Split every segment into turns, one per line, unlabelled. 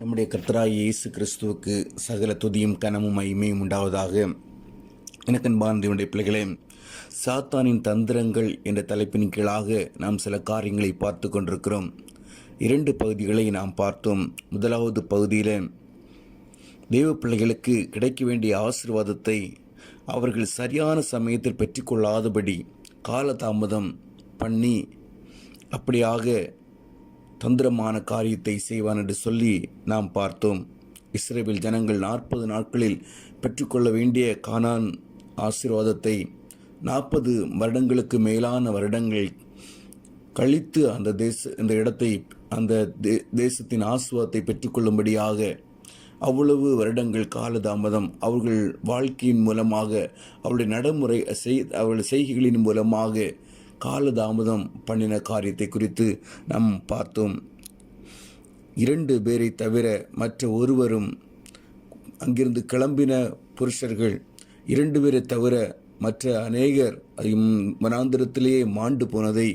நம்முடைய கர்த்தராய் இயேசு கிறிஸ்துவுக்கு சகல துதியும் கனமும் மகிமையும் உண்டாவதாக. எனக்கன்பார்ந்தவனுடைய பிள்ளைகளே சாத்தானின் தந்திரங்கள் என்ற தலைப்பின் கீழாக நாம் சில காரியங்களை பார்த்து கொண்டிருக்கிறோம். இரண்டு பகுதிகளை நாம் பார்த்தோம். முதலாவது பகுதியில் தெய்வ பிள்ளைகளுக்கு கிடைக்க வேண்டிய ஆசீர்வாதத்தை அவர்கள் சரியான சமயத்தில் பெற்றுக்கொள்ளாதபடி காலதாமதம் பண்ணி அப்படியாக தந்திரமான காரியத்தை செய்வான் என்று சொல்லி நாம் பார்த்தோம். இஸ்ரேவில் ஜனங்கள் நாற்பது நாட்களில் பெற்றுக்கொள்ள வேண்டிய கானான் ஆசீர்வாதத்தை நாற்பது வருடங்களுக்கு மேலான வருடங்கள் கழித்து அந்த தேச இந்த இடத்தை அந்த தே தேசத்தின் ஆசுவாதத்தை பெற்றுக்கொள்ளும்படியாக அவ்வளவு வருடங்கள் காலதாமதம் அவர்கள் வாழ்க்கையின் மூலமாக அவருடைய நடைமுறை செய் அவருடைய செய்கைகளின் மூலமாக காலதாமதம் பண்ணின காரியத்தை குறித்து நாம் பார்த்தோம். இரண்டு பேரை தவிர மற்ற ஒருவரும் அங்கிருந்து கிளம்பின புருஷர்கள் இரண்டு பேரை தவிர மற்ற அநேகர் வனாந்திரத்திலேயே மாண்டு போனதை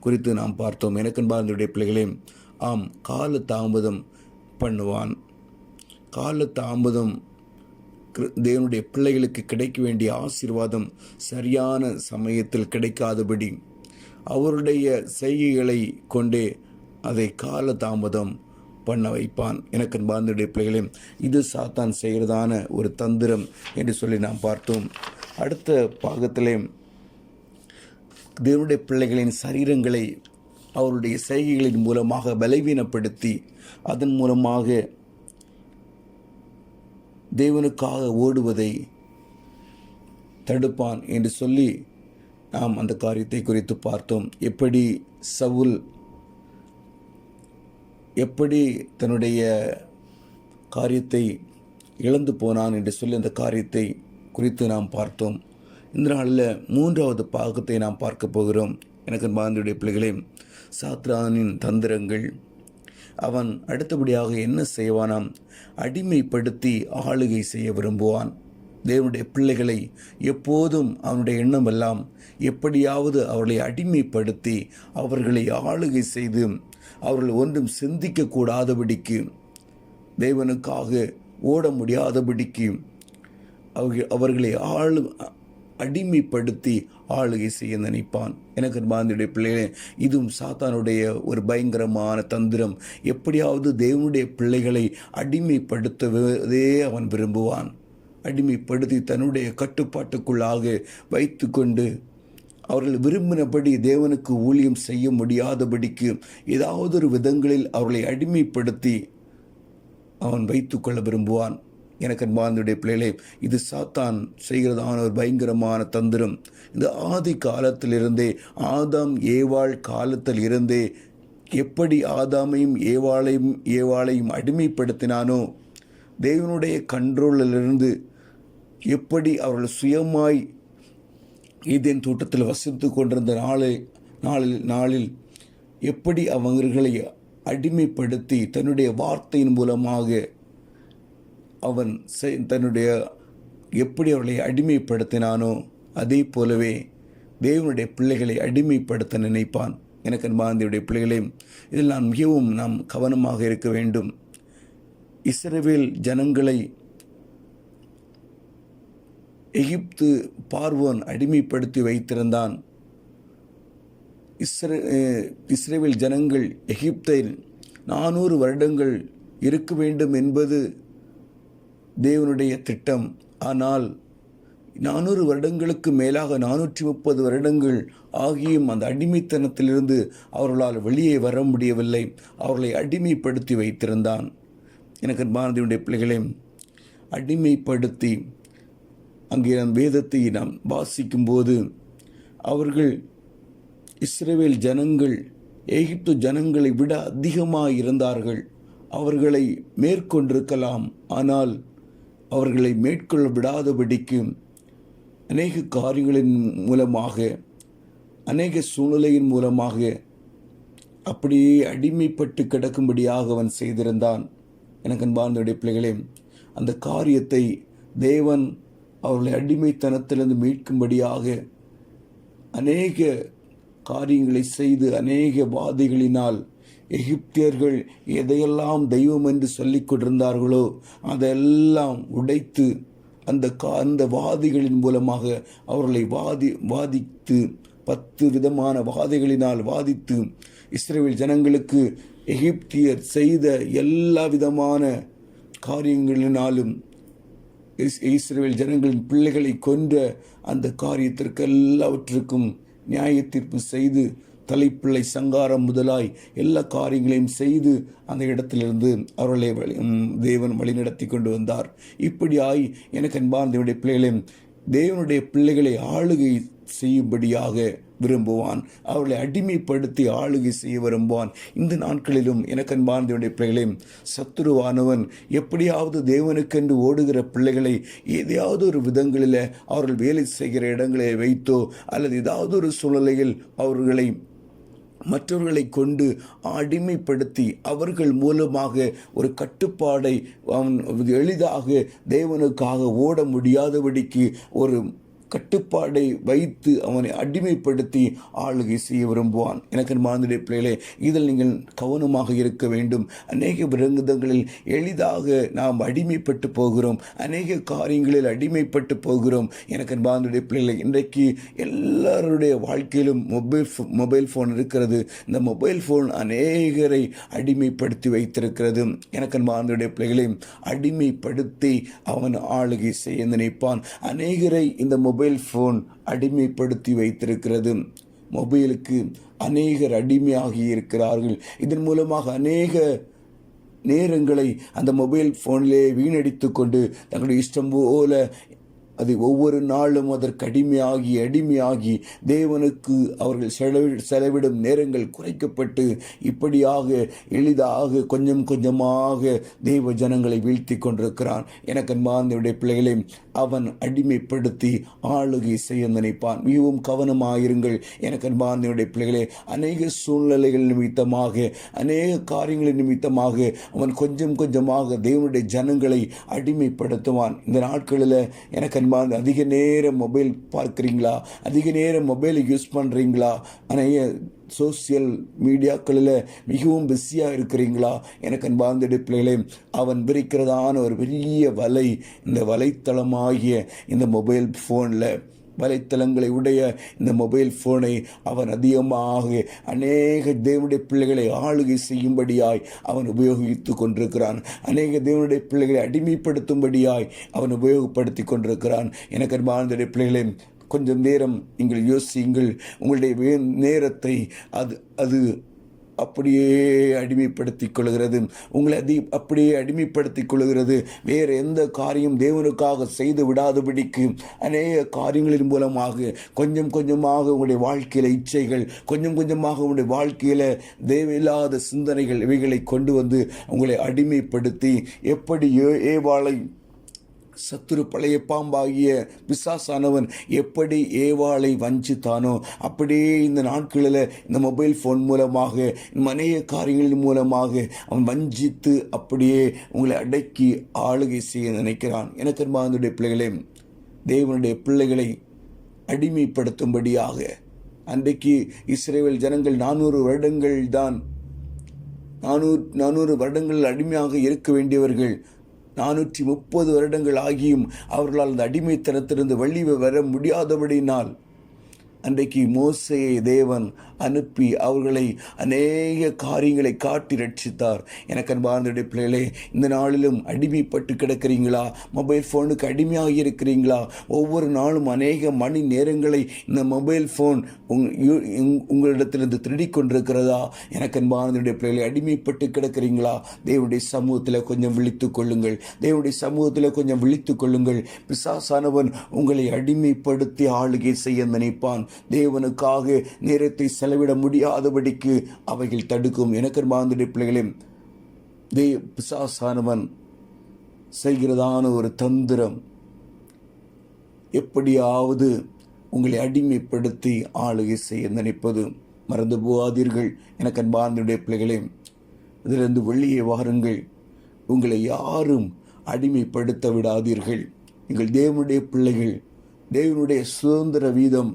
குறித்து நாம் பார்த்தோம். எனக்கன்பார்ந்தருடைய பிள்ளைகளே ஆம் கால தாமதம் பண்ணுவான். கால தாமதம் தேவனுடைய பிள்ளைகளுக்கு கிடைக்க வேண்டிய ஆசீர்வாதம் சரியான சமயத்தில் கிடைக்காதபடி அவருடைய செய்கைகளை கொண்டே அதை கால தாமதம் பண்ண வைப்பான். எனக்கு பாந்தனுடைய பிள்ளைகளே இது சாத்தான் செய்கிறதான ஒரு தந்திரம் என்று சொல்லி நாம் பார்த்தோம். அடுத்த பாகத்திலே தேவனுடைய பிள்ளைகளின் சரீரங்களை அவருடைய செய்கைகளின் மூலமாக பலவீனப்படுத்தி அதன் மூலமாக தேவனுக்காக ஓடுவதை தடுப்பான் என்று சொல்லி நாம் அந்த காரியத்தை குறித்து பார்த்தோம். எப்படி சவுல் எப்படி தன்னுடைய காரியத்தை இழந்து போனான் என்று சொல்லி அந்த காரியத்தை குறித்து நாம் பார்த்தோம். இந்த நாளில் மூன்றாவது பாகத்தை நாம் பார்க்க போகிறோம். எனக்கு மாந்தியுடைய பிள்ளைகளே சாத்ரானின் தந்திரங்கள் அவன் அடுத்தபடியாக என்ன செய்வானாம்? அடிமைப்படுத்தி ஆளுகை செய்ய விரும்புவான். தேவனுடைய பிள்ளைகளை எப்போதும் அவனுடைய எண்ணமெல்லாம் எப்படியாவது அவர்களை அடிமைப்படுத்தி அவர்களை ஆளுகை செய்து அவர்கள் ஒன்றும் சிந்திக்கக்கூடாதபடிக்கு தேவனுக்காக ஓட முடியாதபடிக்கு அவர்கள் அவர்களை ஆளு அடிமைப்படுத்தி ஆளுகை செய்ய நினைப்பான். எனக்கு பாந்தியுடைய பிள்ளைகளே இதுவும் சாத்தானுடைய ஒரு பயங்கரமான தந்திரம். எப்படியாவது தேவனுடைய பிள்ளைகளை அடிமைப்படுத்தவே அவன் விரும்புவான். அடிமைப்படுத்தி தன்னுடைய கட்டுப்பாட்டுக்குள்ளாக வைத்து கொண்டு அவர்கள் விரும்பினபடி தேவனுக்கு ஊழியம் செய்ய முடியாதபடிக்கு ஏதாவது ஒரு விதங்களில் அவர்களை அடிமைப்படுத்தி அவன் வைத்துக்கொள்ள விரும்புவான். எனக்கு அன்பார்ந்துடைய பிள்ளைகளே இது சாத்தான் செய்கிறதான ஒரு பயங்கரமான தந்திரம். இந்த ஆதி காலத்திலிருந்தே ஆதாம் ஏவாள் காலத்தில் இருந்தே எப்படி ஆதாமையும் ஏவாளையும் ஏவாளையும் அடிமைப்படுத்தினானோ தேவனுடைய கண்ட்ரோலிலிருந்து எப்படி அவர்கள் சுயமாய் ஈதேன் தோட்டத்தில் வசித்து கொண்டிருந்த நாளை நாளில் நாளில் எப்படி அவர்களை அடிமைப்படுத்தி தன்னுடைய வார்த்தையின் மூலமாக அவன் தன்னுடைய எப்படி அவர்களை அடிமைப்படுத்தினானோ அதே போலவே தேவனுடைய பிள்ளைகளை அடிமைப்படுத்த நினைப்பான். எனக்கு அன்பாந்தியுடைய பிள்ளைகளையும் இதில் நான் மிகவும் நாம் கவனமாக இருக்க வேண்டும். இஸ்ரவேல் ஜனங்களை எகிப்து பார்வோன் அடிமைப்படுத்தி வைத்திருந்தான். இஸ்ரே இஸ்ரேவேல் ஜனங்கள் எகிப்தை நானூறு வருடங்கள் இருக்க வேண்டும் என்பது தேவனுடைய திட்டம். ஆனால் நானூறு வருடங்களுக்கு மேலாக நானூற்றி முப்பது வருடங்கள் ஆகியும் அந்த அடிமைத்தனத்திலிருந்து அவர்களால் வெளியே வர முடியவில்லை. அவர்களை அடிமைப்படுத்தி வைத்திருந்தான். எனக்கு பாரதியுடைய பிள்ளைகளை அடிமைப்படுத்தி அங்கே நம் வேதத்தை நாம் வாசிக்கும்போது அவர்கள் இஸ்ரேவேல் ஜனங்கள் எகிப்து ஜனங்களை விட அதிகமாக இருந்தார்கள் அவர்களை மேற்கொண்டிருக்கலாம். ஆனால் அவர்களை மேற்கொள்ள விடாதபடிக்கு அநேக காரியங்களின் மூலமாக அநேக சூழ்நிலையின் மூலமாக அப்படியே அடிமைப்பட்டு கிடக்கும்படியாக அவன் செய்திருந்தான். எனக்கு அன்பார்ந்தோடைய பிள்ளைகளே அந்த காரியத்தை தேவன் அவர்களை அடிமைத்தனத்திலிருந்து மீட்கும்படியாக அநேக காரியங்களை செய்து அநேக வாதிகளினால் எகிப்தியர்கள் எதையெல்லாம் தெய்வம் என்று சொல்லிக் கொண்டிருந்தார்களோ அதெல்லாம் உடைத்து அந்த கா அந்த வாதிகளின் மூலமாக அவர்களை வாதி வாதித்து பத்து விதமான வாதைகளினால் வாதித்து இஸ்ரேல் ஜனங்களுக்கு எகிப்தியர் செய்த எல்லா விதமான காரியங்களினாலும் இஸ்ரேல் ஜனங்களின் பிள்ளைகளை கொன்ற அந்த காரியத்திற்கு எல்லாவற்றிற்கும் நியாய தீர்ப்பு செய்து தலைப்பிள்ளை சங்காரம் முதலாய் எல்லா காரியங்களையும் செய்து அந்த இடத்திலிருந்து அவர்களை வழி தேவன் வழிநடத்தி கொண்டு வந்தார். இப்படியாய் எனக்கு அன்பார்ந்தவருடைய பிள்ளைகளையும் தேவனுடைய பிள்ளைகளை ஆளுகை செய்யும்படியாக விரும்புவான். அவர்களை அடிமைப்படுத்தி ஆளுகை செய்ய விரும்புவான். இந்த நாட்களிலும் எனக்கு அன்பார்ந்தவனுடைய பிள்ளைகளை சத்துருவானவன் எப்படியாவது தேவனுக்கென்று ஓடுகிற பிள்ளைகளை ஏதாவது ஒரு விதங்களில் அவர்கள் வேலை செய்கிற இடங்களை வைத்தோ அல்லது ஏதாவது ஒரு சூழ்நிலையில் அவர்களை மற்றவர்களை கொண்டு அடிமைப்படுத்தி அவர்கள் மூலமாக ஒரு கட்டுப்பாடை அவன் எளிதாக தேவனுக்காக ஓட முடியாதபடிக்கு ஒரு கட்டுப்பாடை வைத்து அவனை அடிமைப்படுத்தி ஆளுகை செய்ய விரும்புவான். எனக்கு மாந்துடைய பிள்ளைகளே இதில் நீங்கள் கவனமாக இருக்க வேண்டும். அநேக விரங்குதங்களில் எளிதாக நாம் அடிமைப்பட்டு போகிறோம். அநேக காரியங்களில் அடிமைப்பட்டு போகிறோம். எனக்கு மாந்துடைய பிள்ளைகளை இன்றைக்கு எல்லாருடைய வாழ்க்கையிலும் மொபைல் மொபைல் ஃபோன் இருக்கிறது. இந்த மொபைல் ஃபோன் அநேகரை அடிமைப்படுத்தி வைத்திருக்கிறது. எனக்கு மாந்துடைய பிள்ளைகளை அடிமைப்படுத்தி அவன் ஆளுகை செய்ய நினைப்பான். அநேகரை இந்த மொபைல் மொபைல் ஃபோன் அடிமைப்படுத்தி வைத்திருக்கிறது. மொபைலுக்கு அநேகர் அடிமையாகி இருக்கிறார்கள். இதன் மூலமாக அநேக நேரங்களை அந்த மொபைல் ஃபோனிலே வீணடித்து கொண்டு தங்களுடைய இஷ்டம் போல அது ஒவ்வொரு நாளும் அதற்கு அடிமையாகி அடிமையாகி தேவனுக்கு அவர்கள் செலவி செலவிடும் நேரங்கள் குறைக்கப்பட்டு இப்படியாக எளிதாக கொஞ்சம் கொஞ்சமாக தேவ ஜனங்களை வீழ்த்தி கொண்டிருக்கிறான். எனக்கு மாந்தனுடைய பிள்ளைகளை அவன் அடிமைப்படுத்தி ஆளுகை செய்ய நினைப்பான். மிகவும் கவனமாயிருங்கள். எனக்கு மாந்தனுடைய பிள்ளைகளே அநேக சூழ்நிலைகள் நிமித்தமாக அநேக காரியங்களின் நிமித்தமாக அவன் கொஞ்சம் கொஞ்சமாக தேவனுடைய ஜனங்களை அடிமைப்படுத்துவான். இந்த நாட்களில் எனக்கு அன்பார்ந்த அதிக நேரம் மொபைல் பார்க்குறீங்களா? அதிக நேரம் மொபைலை யூஸ் பண்ணுறீங்களா அநேக சோசியல் மீடியாக்களில் மிகவும் பிஸியாக இருக்கிறீங்களா? எனக்கு அன்பார்ந்த பிள்ளைகளே அவன் விரிக்கிறதான ஒரு பெரிய வலை இந்த வலைத்தளமாகிய இந்த மொபைல் ஃபோனில் வலைத்தளங்களை உடைய இந்த மொபைல் ஃபோனை அவன் அதிகமாக அநேக தேவனுடைய பிள்ளைகளை ஆளுகை செய்யும்படியாய் அவன் உபயோகித்து கொண்டிருக்கிறான். அநேக தேவனுடைய பிள்ளைகளை அடிமைப்படுத்தும்படியாய் அவன் உபயோகப்படுத்தி கொண்டிருக்கிறான். எனக்கு அன்பானதுடைய பிள்ளைகளையும் கொஞ்சம் நேரம் நீங்கள் யோசியுங்கள். உங்களுடைய வே- நேரத்தை அது அது அப்படியே அடிமைப்படுத்திக் கொள்கிறது. உங்களை அதி அப்படியே அடிமைப்படுத்திக் கொள்கிறது. வேறு எந்த காரியம் தேவனுக்காக செய்து விடாதபடிக்கு அநேக காரியங்களின் மூலமாக கொஞ்சம் கொஞ்சமாக உங்களுடைய வாழ்க்கையில் இச்சைகள் கொஞ்சம் கொஞ்சமாக உங்களுடைய வாழ்க்கையில் தேவையில்லாத சிந்தனைகள் இவைகளை கொண்டு வந்து உங்களை அடிமைப்படுத்தி எப்படி ஏ- ஏவாளை சத்துரு பழைய பாம்பாகிய பிசாசானவன் எப்படி ஏவாளை வஞ்சித்தானோ அப்படியே இந்த நாட்களில் இந்த மொபைல் ஃபோன் மூலமாக மனைய காரியங்களின் மூலமாக அவன் வஞ்சித்து அப்படியே உங்களை அடக்கி ஆளுகை செய்ய நினைக்கிறான். எனக்கு அன்பார்ந்தவருடைய பிள்ளைகளே தேவனுடைய பிள்ளைகளை அடிமைப்படுத்தும்படியாக அன்றைக்கு இஸ்ரேல் ஜனங்கள் நானூறு வருடங்கள் தான் நானூறு நானூறு வருடங்கள் அடிமையாக இருக்க வேண்டியவர்கள் நானூற்றி முப்பது வருடங்கள் ஆகியும் அவர்களால் அந்த அடிமைத்தனத்திலிருந்து வெளியே வர முடியாதபடினால் அன்றைக்கு மோசையை தேவன் அனுப்பி அவர்களை அநேக காரியங்களை காட்டி ரட்சித்தார். எனக்கு அன்பார்ந்த பிள்ளைகளே இந்த நாளிலும் அடிமைப்பட்டு கிடக்கிறீங்களா? மொபைல் ஃபோனுக்கு அடிமையாக இருக்கிறீங்களா? ஒவ்வொரு நாளும் அநேக மணி நேரங்களை இந்த மொபைல் ஃபோன் உங் யு- உங்களிடத்திலிருந்து திருடி கொண்டிருக்கிறதா? எனக்கு அன்பானதுடைய பிள்ளைகளை அடிமைப்பட்டு கிடக்கிறீங்களா? தேவனுடைய சமூகத்தில் கொஞ்சம் விழித்து கொள்ளுங்கள். தேவனுடைய சமூகத்தில் கொஞ்சம் விழித்து கொள்ளுங்கள். பிசாசானவன் உங்களை அடிமைப்படுத்தி ஆளுகை செய்ய நினைப்பான். தேவனுக்காக நேரத்தை செலவிட முடியாதபடிக்கு அவைகள் தடுக்கும். எனக்கு அன்பானதுடைய பிள்ளைகளே தே பிசாசானவன் செய்கிறதான ஒரு தந்திரம். எப்படியாவது உங்களை அடிமைப்படுத்தி ஆளுகை செய்ய நினைப்பது மறந்து போகாதீர்கள். எனக்கு அன்பார்ந்தனுடைய பிள்ளைகளே இதிலிருந்து வெளியே வாருங்கள். உங்களை யாரும் அடிமைப்படுத்த விடாதீர்கள். நீங்கள் தேவனுடைய பிள்ளைகள் தேவனுடைய சுதந்திர வீதம்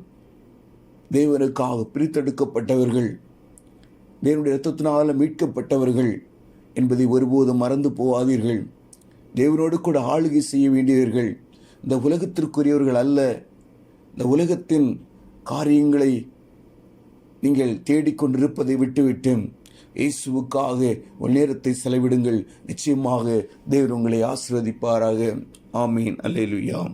தேவனுக்காக பிரித்தெடுக்கப்பட்டவர்கள் தேவனுடைய இரத்தத்தினால் மீட்கப்பட்டவர்கள் என்பதை ஒருபோதும் மறந்து போகாதீர்கள். தேவனோடு கூட ஆளுகை செய்ய வேண்டியவர்கள் இந்த உலகத்திற்குரியவர்கள் அல்ல. இந்த உலகத்தின் காரியங்களை நீங்கள் தேடிக்கொண்டிருப்பதை விட்டுவிட்டு இயேசுவுக்காக ஒரு நேரத்தை செலவிடுங்கள். நிச்சயமாக தேவன் உங்களை ஆசிர்வதிப்பாராக. ஆமீன். அல்லேலுயாம்